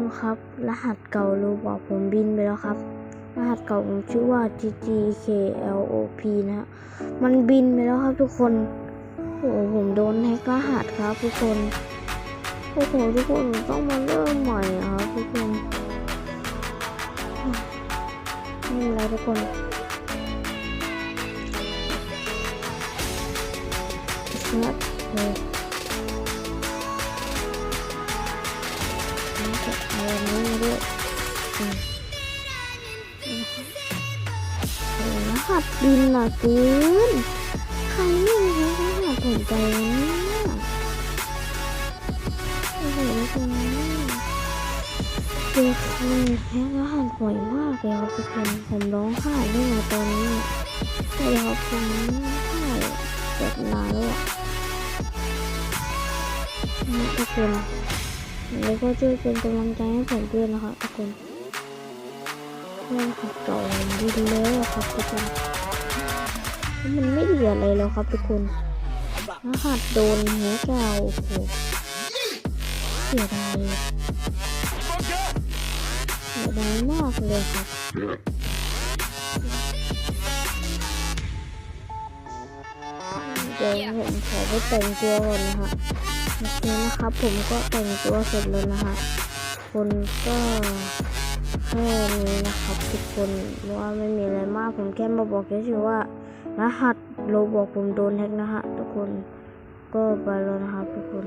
คนครับ รหัสเก่าโรบอกผมบินไปแล้วครับ รหัสเก่าผมชื่อว่า ggklop นะฮะมันบินไปแล้วครับทุกคน โอ้โหผมโดนแฮกรหัสครับทุกคน โอ้โหทุกคนต้องมาเริ่มใหม่ครับทุกคนไม่เป็นไรทุกคนครับ จะอะไรนี้ด้วยอืมโอ้รหัสบินน่ะเกินใครไม่รู้รหัสผมไปวะเนี่ยโอ้โหทุกคนเจอคนแพ้รหัสบ่อยมากเลยครับทุกคนผมร้องไห้ด้วยนะตอนนี้ใช่ครับผมร้องไห้แบบนานแล้วอะนะทุกคน แล้วก็ช่วยเป็นกำลังใจให้ผมด้วยนะครับทุกคนเรื่องขับเก่าดีแล้วอะครับทุกคนมันไม่เหลืออะไรแล้วครับทุกคนรหัสโดนแฮกเราโอ้โหเสียดายเสียดายมากเลยครับเดี๋ยวผมขอไปแต่งตัวก่อนนะฮะ โอเคนะครับ ผมก็แต่งตัวเสร็จแล้วนะคะคนก็แค่นี้นะครับทุกคนว่าไม่มีอะไรมากผมแค่มาบอกเฉยๆว่ารหัสโลบอกผมโดนแฮกนะฮะทุกคนก็ไปแล้วนะครับทุกคน